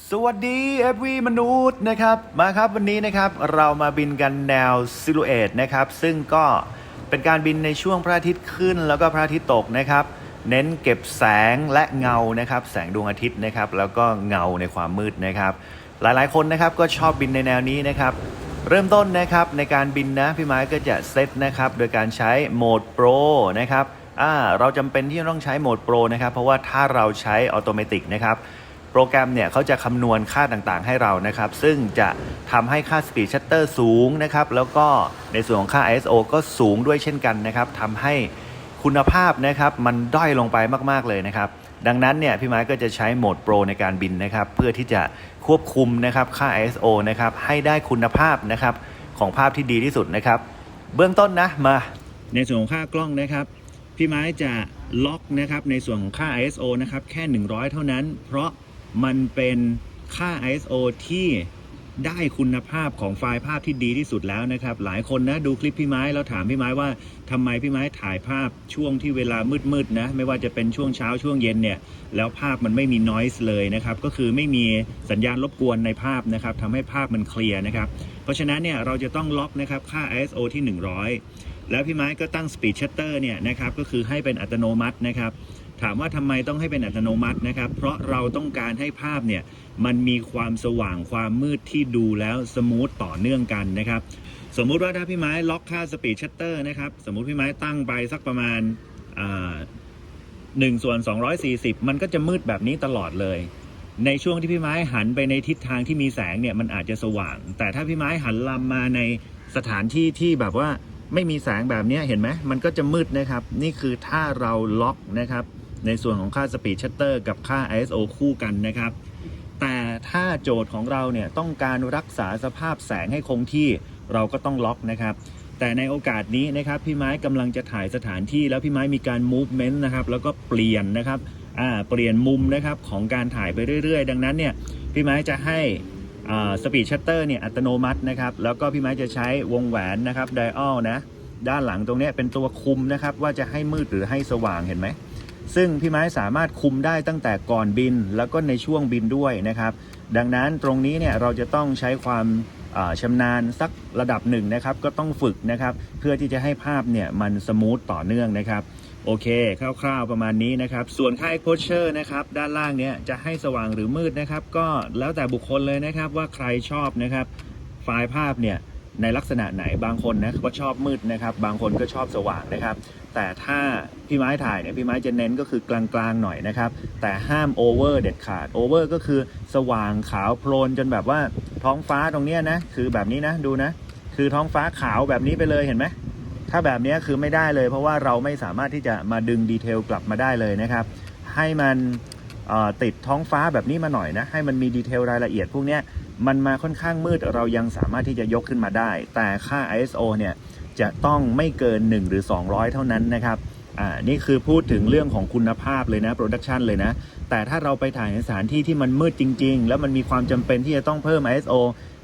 สวัสดีเอฟวีมนุษย์นะครับ มาครับวันนี้นะครับเรามาบินกันแนวซิลูเอตนะครับ ซึ่งก็เป็นการบินในช่วงพระอาทิตย์ขึ้น แล้วก็พระอาทิตย์ตกนะครับ เน้นเก็บแสงและเงานะครับ แสงดวงอาทิตย์นะครับ แล้วก็เงาในความมืดนะครับ หลายๆคนนะครับก็ชอบบินในแนวนี้นะครับ เริ่มต้นนะครับในการบินนะพี่ไม้ก็จะเซตนะครับโดยการใช้โหมดโปรนะครับอ่าเราจำเป็นที่จะต้องใช้โหมดโปรนะครับ เพราะว่าถ้าเราใช้ออโตเมติกนะครับ โปรแกรมเนี่ยเขาจะคำนวณค่าต่างๆให้เรานะครับ ซึ่งจะทำให้ค่า Speed Shutter สูงนะครับ แล้วก็ในส่วนของค่า ISO ก็สูงด้วยเช่นกันนะครับทำให้คุณภาพนะครับมันด้อยลงไปมากๆเลยนะครับ ดังนั้นเนี่ยพี่ไม้ก็จะใช้โหมดโปรในการบินนะครับ เพื่อที่จะควบคุมนะครับค่า ISO นะครับให้ได้คุณภาพนะครับของภาพที่ดีที่สุดนะครับ เบื้องต้นนะมาในส่วนของค่ากล้องนะครับ พี่ไม้จะล็อกนะครับในส่วนของค่า ISO นะครับแค่ 100 เท่านั้น เพราะ มันเป็นค่า ISO ที่ได้คุณภาพของไฟล์ภาพที่ดีที่สุดแล้วนะครับ หลายคนนะดูคลิปพี่ไม้แล้วถามพี่ไม้ว่าทำไมพี่ไม้ถ่ายภาพช่วงที่เวลามืดๆนะ ไม่ว่าจะเป็นช่วงเช้าช่วงเย็นเนี่ย แล้วภาพมันไม่มี noise เลยนะครับ ก็คือไม่มีสัญญาณรบกวนในภาพนะครับทำให้ภาพมันเคลียร์นะครับ เพราะฉะนั้นเนี่ยเราจะต้องล็อกนะครับค่า ISO ที่ 100 แล้วพี่ไม้ก็ตั้ง Speed Shutter เนี่ยนะครับก็คือให้เป็นอัตโนมัตินะครับ ถามว่าทำไมต้องให้เป็นอัตโนมัตินะครับ เพราะเราต้องการให้ภาพเนี่ยมันมีความสว่างความมืดที่ดูแล้วสมูทต่อเนื่องกันนะครับ สมมุติว่าถ้าพี่ไม้ล็อกค่า Speed Shutter นะครับ สมมุติพี่ไม้ตั้งไปสักประมาณอ่า1ส่วน 240 มันก็จะมืดแบบนี้ตลอดเลย ในช่วงที่พี่ไม้หันไปในทิศทางที่มีแสงเนี่ยมันอาจจะสว่าง แต่ถ้าพี่ไม้หันลำมาในสถานที่ที่แบบว่าไม่มีแสงแบบนี้เห็นไหมมันก็จะมืดนะครับ นี่คือถ้าเราล็อกนะครับ ในส่วนของค่า Speed Shutter กับค่า ISO คู่กันนะครับ แต่ถ้าโจทย์ของเราเนี่ยต้องการรักษาสภาพแสงให้คงที่เราก็ต้องล็อกนะครับแต่ในโอกาสนี้นะครับพี่ไม้กำลังจะถ่ายสถานที่แล้วพี่ไม้มีการ movement นะครับแล้วก็เปลี่ยนนะครับอ่าเปลี่ยนมุมนะครับของการถ่ายไปเรื่อย ๆ ดังนั้นเนี่ยพี่ไม้จะให้สปีดชัตเตอร์เนี่ยอัตโนมัตินะครับแล้วก็พี่ไม้จะใช้วงแหวนนะครับไดอัลนะด้านหลังตรงนี้เป็นตัวคุมนะครับว่าจะให้มืดหรือให้สว่างเห็นไหม ซึ่งพี่ไม้สามารถคุมได้ตั้งแต่ก่อนบิน แล้วก็ในช่วงบินด้วยนะครับ ดังนั้นตรงนี้เนี่ยเราจะต้องใช้ความอ่าชำนาญสักระดับหนึ่งนะครับ ก็ต้องฝึกนะครับ เพื่อที่จะให้ภาพเนี่ยมันสมูทต่อเนื่องนะครับโอเค คร่าวๆประมาณนี้นะครับ ส่วนค่า exposure นะครับ ด้านล่างเนี่ยจะให้สว่างหรือมืดนะครับ ก็แล้วแต่บุคคลเลยนะครับว่าใครชอบนะครับ ไฟล์ภาพเนี่ยในลักษณะไหนบางคนนะก็ชอบมืดนะครับ บางคนก็ชอบสว่างนะครับ แต่ถ้าพี่ไม้ถ่ายเนี่ยพี่ไม้จะเน้นก็คือกลางๆหน่อยนะครับ แต่ห้ามโอเวอร์เด็ดขาดโอเวอร์ก็คือสว่างขาวโพลนจนแบบว่าท้องฟ้าตรงเนี้ยนะคือแบบนี้นะดูนะ คือท้องฟ้าขาวแบบนี้ไปเลยเห็นไหมถ้าแบบนี้คือไม่ได้เลย เพราะว่าเราไม่สามารถที่จะมาดึงดีเทลกลับมาได้เลยนะครับ ให้มันติดท้องฟ้าแบบนี้มาหน่อยนะ ให้มันมีดีเทลรายละเอียดพวกเนี้ยมันมาค่อนข้างมืดเรายังสามารถที่จะยกขึ้นมาได้ แต่ค่า ISO เนี่ย จะต้องไม่เกิน 1 หรือ 200 เท่านั้นนะครับอ่านี่คือพูดถึงเรื่องของคุณภาพเลยนะโปรดักชันเลยนะ แต่ถ้าเราไปถ่ายในสถานที่ที่มันมืดจริง ๆ แล้วมันมีความจำเป็นที่จะต้องเพิ่ม ISO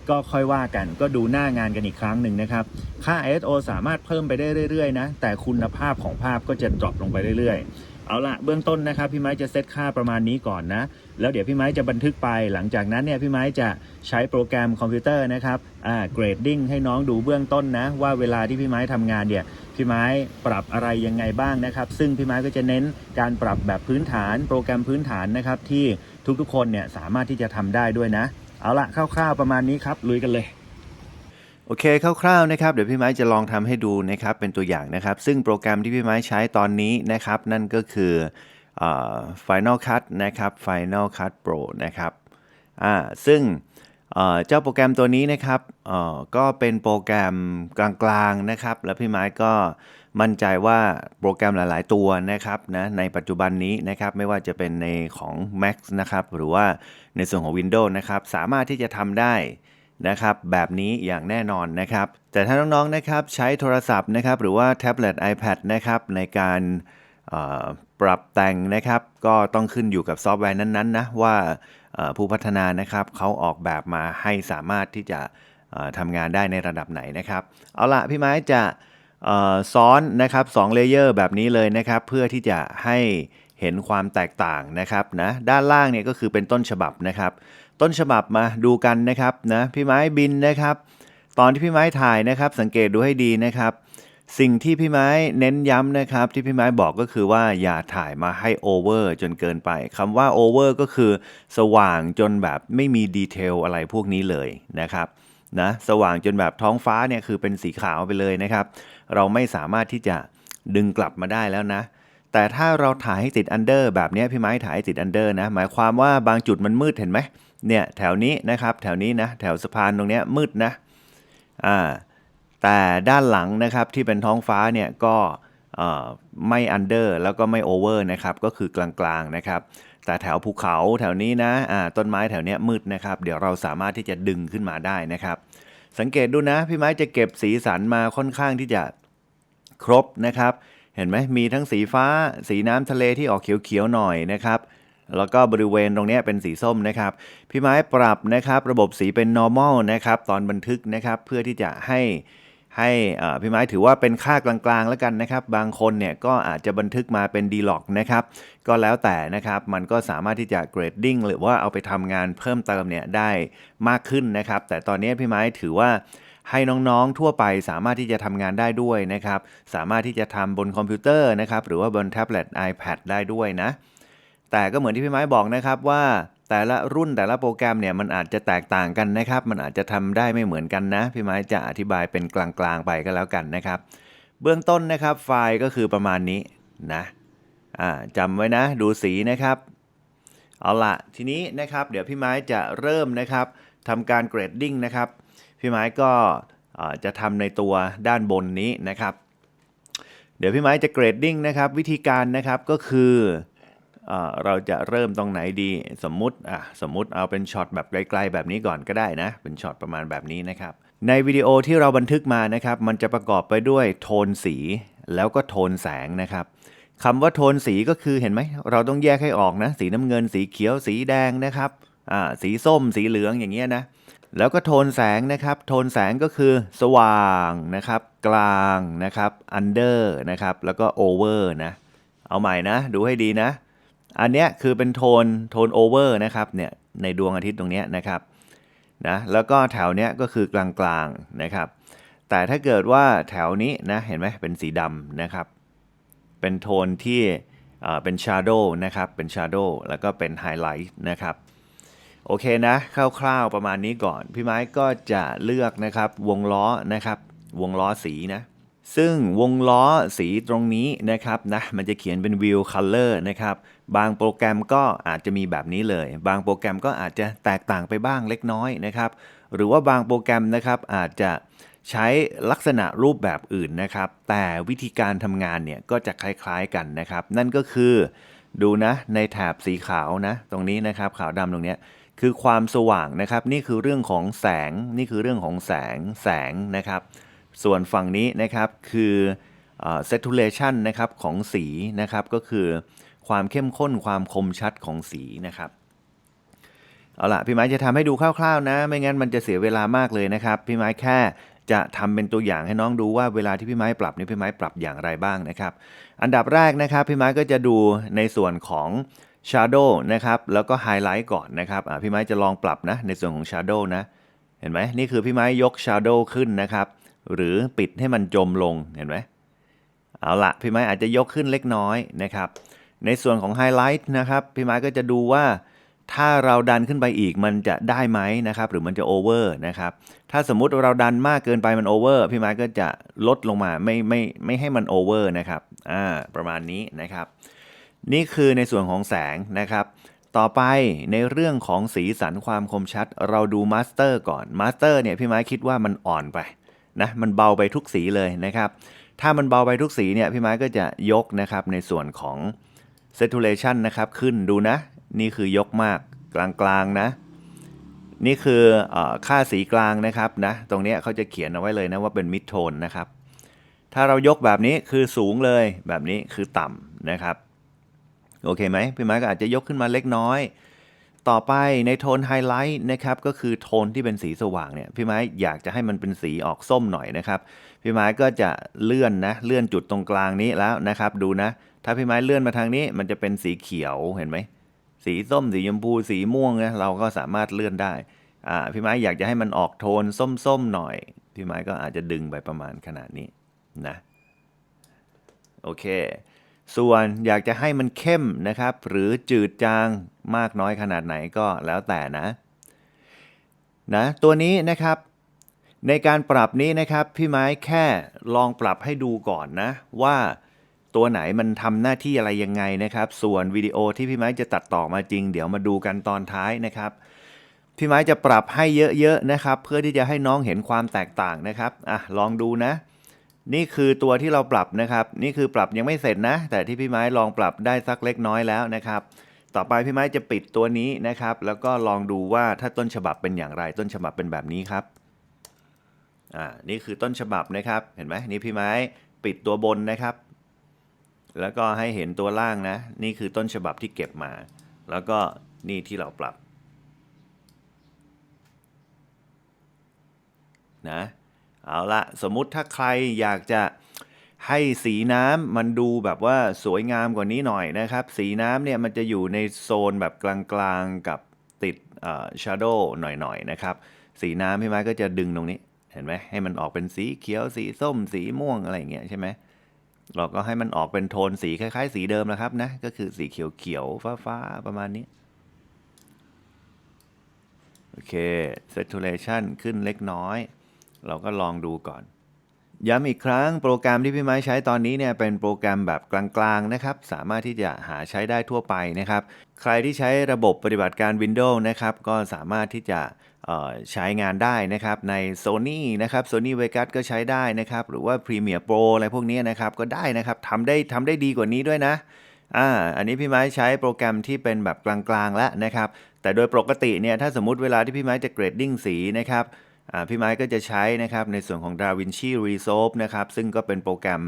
ก็ค่อยว่ากันก็ดูหน้างานกันอีกครั้งหนึ่งนะครับ ค่า ISO สามารถเพิ่มไปได้เรื่อยๆนะแต่คุณภาพของภาพก็จะดรอปลงไปเรื่อยๆ เอาละเบื้องต้นนะครับพี่ไม้จะเซตค่าประมาณนี้ก่อนนะ แล้วเดี๋ยวพี่ไม้จะบันทึกไป หลังจากนั้นเนี่ยพี่ไม้จะใช้โปรแกรมคอมพิวเตอร์นะครับอ่าเกรดดิ้งให้น้องดูเบื้องต้นนะ ว่าเวลาที่พี่ไม้ทำงานเนี่ยพี่ไม้ปรับอะไรยังไงบ้างนะครับ ซึ่งพี่ไม้ก็จะเน้นการปรับแบบพื้นฐาน โปรแกรมพื้นฐานนะครับที่ทุกๆคนเนี่ยสามารถที่จะทำได้ด้วยนะ เอาละคร่าวๆประมาณนี้ครับลุยกันเลย โอเคคร่าวๆนะครับเดี๋ยวพี่ไม้จะลองทำให้ดูนะครับเป็นตัวอย่างนะครับ ซึ่งโปรแกรมที่พี่ไม้ใช้ตอนนี้นะครับ นั่นก็คืออ Final Cut นะครับ Final Cut Pro นะครับอ่าซึ่งเจ้าโปรแกรมตัวนี้นะครับก็เป็นโปรแกรมกลางๆนะครับ แล้วพี่ไม้ก็มั่นใจว่าโปรแกรมหลายๆตัวนะครับนะในปัจจุบันนี้นะครับไม่ว่าจะเป็นในของ Mac นะครับหรือว่าในส่วนของ Windows นะครับสามารถที่จะทำได้ นะครับแบบนี้อย่างแน่นอนนะครับ แต่ถ้าน้องๆนะครับใช้โทรศัพท์นะครับหรือว่าแท็บเล็ต iPad นะครับในการปรับแต่งนะครับ ก็ต้องขึ้นอยู่กับซอฟต์แวร์นั้นๆนะว่าผู้พัฒนานะครับเขาออกแบบมาให้สามารถที่จะทำงานได้ในระดับไหนนะครับ เอาละพี่ไม้จะซ้อนนะครับ2เลเยอร์แบบนี้เลยนะครับ เพื่อที่จะให้เห็นความแตกต่างนะครับนะด้านล่างเนี่ยก็คือเป็นต้นฉบับนะครับ ต้นฉบับมาดูกันนะครับนะพี่ไม้บินนะครับ ตอนที่พี่ไม้ถ่ายนะครับ สังเกตดูให้ดีนะครับ สิ่งที่พี่ไม้เน้นย้ำนะครับ ที่พี่ไม้บอกก็คือว่าอย่าถ่ายมาให้โอเวอร์จนเกินไปคำว่าโอเวอร์ก็คือสว่างจนแบบไม่มีดีเทลอะไรพวกนี้เลยนะครับนะสว่างจนแบบท้องฟ้าเนี่ยคือเป็นสีขาวไปเลยนะครับ เราไม่สามารถที่จะดึงกลับมาได้แล้วนะ แต่ถ้าเราถ่ายให้ติดอันเดอร์แบบนี้พี่ไม้ถ่ายให้ติดอันเดอร์นะหมายความว่าบางจุดมันมืดเห็นไหม เนี่ยแถวนี้นะครับแถวนี้นะแถวสะพานตรงนี้มืดนะอ่าแต่ด้านหลังนะครับที่เป็นท้องฟ้าเนี่ยก็ไม่อันเดอร์แล้วก็ไม่โอเวอร์นะครับก็คือกลางๆนะครับ แต่แถวภูเขาแถวนี้นะอ่าต้นไม้แถวนี้มืดนะครับ เดี๋ยวเราสามารถที่จะดึงขึ้นมาได้นะครับ สังเกตดูนะ พี่ไม้จะเก็บสีสันมาค่อนข้างที่จะครบนะครับ เห็นไหมมีทั้งสีฟ้า สีน้ำทะเลที่ออกเขียวๆหน่อยนะครับ แล้วก็บริเวณตรงนี้เป็นสีส้มนะครับ พี่ไม้ปรับนะครับระบบสีเป็น normal นะครับตอนบันทึกนะครับเพื่อที่จะให้ให้พี่ไม้ถือว่าเป็นค่ากลางๆแล้วกันนะครับ บางคนเนี่ยก็อาจจะบันทึกมาเป็น d l o g นะครับ ก็แล้วแต่นะครับมันก็สามารถที่จะ grading หรือว่าเอาไปทำงานเพิ่มเติมเนี่ยได้มากขึ้นนะครับ แต่ตอนนี้พี่ไม้ถือว่าให้น้องๆทั่วไปสามารถที่จะทำงานได้ด้วยนะครับ สามารถที่จะทำบนคอมพิวเตอร์นะครับ หรือว่าบนแท็บเล็ต iPad ได้ด้วยนะ แต่ก็เหมือนที่พี่ไม้บอกนะครับว่าแต่ละรุ่นแต่ละโปรแกรมเนี่ยมันอาจจะแตกต่างกันนะครับ มันอาจจะทำได้ไม่เหมือนกันนะ พี่ไม้จะอธิบายเป็นกลางๆไปก็แล้วกันนะครับ เบื้องต้นนะครับไฟล์ก็คือประมาณนี้นะจำไว้นะดูสีนะครับ เอาละทีนี้นะครับ เดี๋ยวพี่ไม้จะเริ่มนะครับทำการเกรดดิ้งนะครับ พี่ไม้ก็จะทำในตัวด้านบนนี้นะครับ เดี๋ยวพี่ไม้จะเกรดดิ้งนะครับ วิธีการนะครับก็คือ เราจะเริ่มตรงไหนดี สมมุติอะสมมุติเอาเป็นช็อตแบบไกลๆแบบนี้ก่อนก็ได้นะ เป็นช็อตประมาณแบบนี้นะครับ ในวิดีโอที่เราบันทึกมานะครับ มันจะประกอบไปด้วยโทนสี แล้วก็โทนแสงนะครับคำว่าโทนสีก็คือเห็นไหม เราต้องแยกให้ออกนะ สีน้ำเงิน สีเขียว สีแดงนะครับอ่าสีส้ม สีเหลืองอย่างเงี้ยนะ แล้วก็โทนแสงนะครับ โทนแสงก็คือสว่างนะครับ กลางนะครับอันเดอร์นะครับ แล้วก็โอเวอร์นะ เอาใหม่นะ ดูให้ดีนะ อันเนี้ยคือเป็นโทนโทนโอเวอร์นะครับเนี่ยในดวงอาทิตย์ตรงเนี้ยนะครับนะแล้วก็แถวเนี้ยก็คือกลางๆนะครับแต่ถ้าเกิดว่าแถวนี้นะเห็นไหมเป็นสีดำนะครับ เป็นโทนที่เอ่อเป็น Shadow นะครับเป็น Shadow แล้วก็เป็น Highlight นะครับโอเคนะคร่าวๆประมาณนี้ก่อน พี่ไม้ก็จะเลือกนะครับวงล้อนะครับวงล้อสีนะ ซึ่งวงล้อสีตรงนี้นะครับนะมันจะเขียนเป็น View Color นะครับ บางโปรแกรมก็อาจจะมีแบบนี้เลย บางโปรแกรมก็อาจจะแตกต่างไปบ้างเล็กน้อยนะครับ หรือว่าบางโปรแกรมนะครับอาจจะใช้ลักษณะรูปแบบอื่นนะครับ แต่วิธีการทำงานเนี่ยก็จะคล้ายๆกันนะครับ นั่นก็คือดูนะในแถบสีขาวนะ ตรงนี้นะครับขาวดำตรงนี้คือความสว่างนะครับ นี่คือเรื่องของแสงนี่คือเรื่องของแสงแสงนะครับ ส่วนฝั่งนี้นะครับคือเอ่อ saturation นะครับของสีนะครับก็คือความเข้มข้นความคมชัดของสีนะครับเอาล่ะพี่ไม้จะทำให้ดูคร่าวๆนะ ไม่งั้นมันจะเสียเวลามากเลยนะครับพี่ไม้แค่จะทำเป็นตัวอย่างให้น้องดูว่าเวลาที่พี่ไม้ปรับนี่พี่ไม้ปรับอย่างไรบ้างนะครับ อันดับแรกนะครับพี่ไม้ก็จะดูในส่วนของ Shadow นะครับแล้วก็ Highlight ก่อนนะครับพี่ไม้จะลองปรับนะในส่วนของ Shadow นะเห็นไหมนี่คือพี่ไม้ยก Shadow ขึ้นนะครับ หรือปิดให้มันจมลงเห็นไหมเอาละพี่ไม้อาจจะยกขึ้นเล็กน้อยนะครับ ในส่วนของไฮไลท์นะครับพี่ไม้ก็จะดูว่าถ้าเราดันขึ้นไปอีกมันจะได้ไหมนะครับ หรือมันจะโอเวอร์นะครับ ถ้าสมมุติเราดันมากเกินไปมันโอเวอร์พี่ไม้ก็จะลดลงมาไม่ไม่ไม่ให้มันโอเวอร์นะครับอ่าประมาณนี้นะครับ นี่คือในส่วนของแสงนะครับ ต่อไปในเรื่องของสีสันความคมชัด เราดูมาสเตอร์ก่อนมาสเตอร์เนี่ยพี่ไม้คิดว่ามันอ่อนไป นะมันเบาไปทุกสีเลยนะครับ ถ้ามันเบาไปทุกสีเนี่ยพี่ไม้ก็จะยกนะครับในส่วนของ saturation นะครับขึ้นดูนะ นี่คือยกมากกลางๆนะ นี่คืออค่าสีกลางนะครับนะตรงเนี้ยเขาจะเขียนเอาไว้เลยนะว่าเป็น mid tone นะครับ ถ้าเรายกแบบนี้คือสูงเลยแบบนี้คือต่ำนะครับ โอเคไหมพี่ไม้ก็อาจจะยกขึ้นมาเล็กน้อย ต่อไปในโทนไฮไลท์นะครับก็คือโทนที่เป็นสีสว่างเนี่ยพี่ไม้อยากจะให้มันเป็นสีออกส้มหน่อยนะครับพี่ไม้ก็จะเลื่อนนะเลื่อนจุดตรงกลางนี้แล้วนะครับ ดูนะ ถ้าพี่ไม้เลื่อนมาทางนี้ มันจะเป็นสีเขียวเห็นไหมสีส้มสีชมพูสีม่วงนะเราก็สามารถเลื่อนได้อ่าพี่ไม้อยากจะให้มันออกโทนส้มๆหน่อย พี่ไม้ก็อาจจะดึงไปประมาณขนาดนี้นะโอเค ส่วนอยากจะให้มันเข้มนะครับ หรือจืดจางมากน้อยขนาดไหนก็แล้วแต่นะนะตัวนี้นะครับ ในการปรับนี้นะครับ พี่ไม้แค่ลองปรับให้ดูก่อนนะ ว่าตัวไหนมันทำหน้าที่อะไรยังไงนะครับ ส่วนวิดีโอที่พี่ไม้จะตัดต่อมาจริง เดี๋ยวมาดูกันตอนท้ายนะครับพี่ไม้จะปรับให้เยอะๆนะครับ เพื่อที่จะให้น้องเห็นความแตกต่างนะครับอะลองดูนะ นี่คือตัวที่เราปรับนะครับ นี่คือปรับยังไม่เสร็จนะ แต่ที่พี่ไม้ลองปรับได้สักเล็กน้อยแล้วนะครับ ต่อไปพี่ไม้จะปิดตัวนี้นะครับ แล้วก็ลองดูว่าถ้าต้นฉบับเป็นอย่างไร ต้นฉบับเป็นแบบนี้ครับอ่านี่คือต้นฉบับนะครับ เห็นไหมนี่พี่ไม้ปิดตัวบนนะครับ แล้วก็ให้เห็นตัวล่างนะ นี่คือต้นฉบับที่เก็บมา แล้วก็นี่ที่เราปรับนะ เอาละสมมุติถ้าใครอยากจะให้สีน้ำมันดูแบบว่าสวยงามกว่านี้หน่อยนะครับ สีน้ำเนี่ยมันจะอยู่ในโซนแบบกลางๆกับติดเอ่อ shadow หน่อยๆนะครับ สีน้ำพี่ไม้ก็จะดึงตรงนี้เห็นไหมให้มันออกเป็นสีเขียวสีส้ม สีม่วงอะไรอย่างเงี้ยใช่ไหมเราก็ให้มันออกเป็นโทนสีคล้ายๆ สีเดิมแล้วครับนะก็คือสีเขียวๆฟ้าๆประมาณนี้โอเค saturation ขึ้นเล็กน้อย เราก็ลองดูก่อน ย้ำอีกครั้งโปรแกรมที่พี่ไม้ใช้ตอนนี้เนี่ยเป็นโปรแกรมแบบกลางๆนะครับ สามารถที่จะหาใช้ได้ทั่วไปนะครับ ใครที่ใช้ระบบปฏิบัติการ Windows นะครับ ก็สามารถที่จะใช้งานได้นะครับใน Sony นะครับ Sony Vegas ก็ใช้ได้นะครับ หรือว่า Premiere Pro อะไรพวกนี้นะครับ ก็ได้นะครับทำได้ทำได้ดีกว่านี้ด้วยนะอ่าอันนี้พี่ไม้ใช้โปรแกรมที่เป็นแบบกลางๆแล้วนะครับ แต่โดยปกติเนี่ยถ้าสมมติเวลาที่พี่ไม้จะเกรดดิ้งสีนะครับ พี่ไม้ก็จะใช้นะครับในส่วนของ DaVinci Resolve นะครับซึ่งก็เป็นโปรแกรม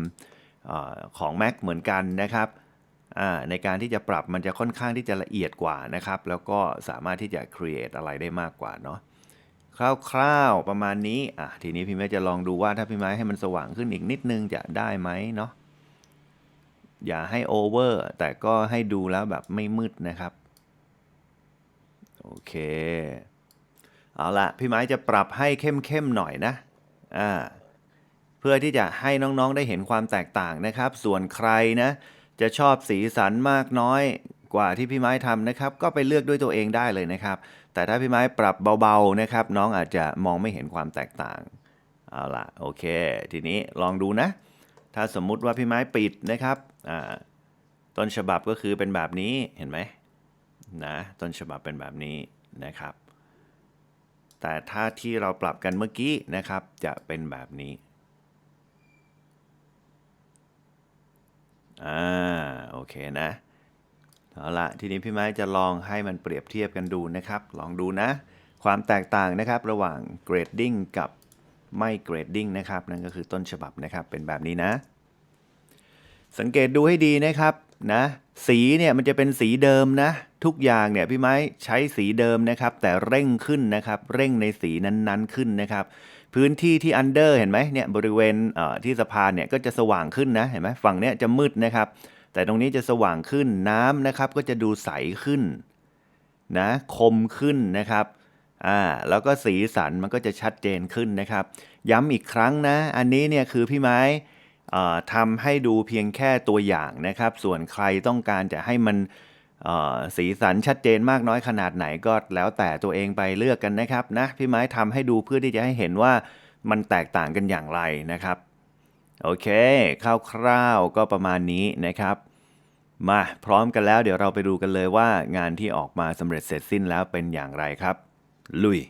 อของ Mac เหมือนกันนะครับในการที่จะปรับมันจะค่อนข้างที่จะละเอียดกว่านะครับ แล้วก็สามารถที่จะ create อะไรได้มากกว่าเนาะคร่าวๆประมาณนี้อะทีนี้พี่ไม้จะลองดูว่าถ้าพี่ไม้ให้มันสว่างขึ้นอีกนิดนึงจะได้ไหมเนาะอย่าให้โอเวอร์แต่ก็ให้ดูแล้วแบบไม่มืดนะครับ โอเค เอาละพี่ไม้จะปรับให้เข้มๆหน่อยนะอ่าเพื่อที่จะให้น้องๆได้เห็นความแตกต่างนะครับ ส่วนใครนะ จะชอบสีสันมากน้อยกว่าที่พี่ไม้ทำนะครับ ก็ไปเลือกด้วยตัวเองได้เลยนะครับ แต่ถ้าพี่ไม้ปรับเบาๆนะครับ น้องอาจจะมองไม่เห็นความแตกต่างเอาละโอเค ทีนี้ลองดูนะ ถ้าสมมุติว่าพี่ไม้ปิดนะครับต้นฉบับก็คือเป็นแบบนี้เห็นไหมนะต้นฉบับเป็นแบบนี้นะครับ แต่ถ้าที่เราปรับกันเมื่อกี้นะครับ จะเป็นแบบนี้ อ่า โอเคนะ เอาละทีนี้พี่ไม้จะลองให้มันเปรียบเทียบกันดูนะครับ ลองดูนะ ความแตกต่างนะครับระหว่าง grading กับไม่ grading นะครับ นั่นก็คือต้นฉบับนะครับ เป็นแบบนี้นะ สังเกตดูให้ดีนะครับ นะ สีเนี่ยมันจะเป็นสีเดิมนะ ทุกอย่างเนี่ยพี่ไม้ใช้สีเดิมนะครับ แต่เร่งขึ้นนะครับ เร่งในสีนั้นๆขึ้นนะครับ พื้นที่ที่อันเดอร์เห็นไหมเนี่ยบริเวณเที่สะพานเนี่ยก็จะสว่างขึ้นนะเห็นไหมฝั่งเนี้ยจะมืดนะครับ แต่ตรงนี้จะสว่างขึ้นน้ำนะครับ ก็จะดูใสขึ้นนะคมขึ้นนะครับอ่าแล้วก็สีสันมันก็จะชัดเจนขึ้นนะครับ ย้ำอีกครั้งนะ อันนี้เนี่ยคือพี่ไม้ ทำให้ดูเพียงแค่ตัวอย่างนะครับ ส่วนใครต้องการจะให้มันสีสันชัดเจนมากน้อยขนาดไหนก็แล้วแต่ตัวเองไปเลือกกันนะครับนะพี่ไม้ทำให้ดูเพื่อที่จะให้เห็นว่ามันแตกต่างกันอย่างไรนะครับ โอเคคร่าวๆก็ประมาณนี้นะครับ มาพร้อมกันแล้วเดี๋ยวเราไปดูกันเลยว่างานที่ออกมาสำเร็จเสร็จสิ้นแล้วเป็นอย่างไรครับ ลุย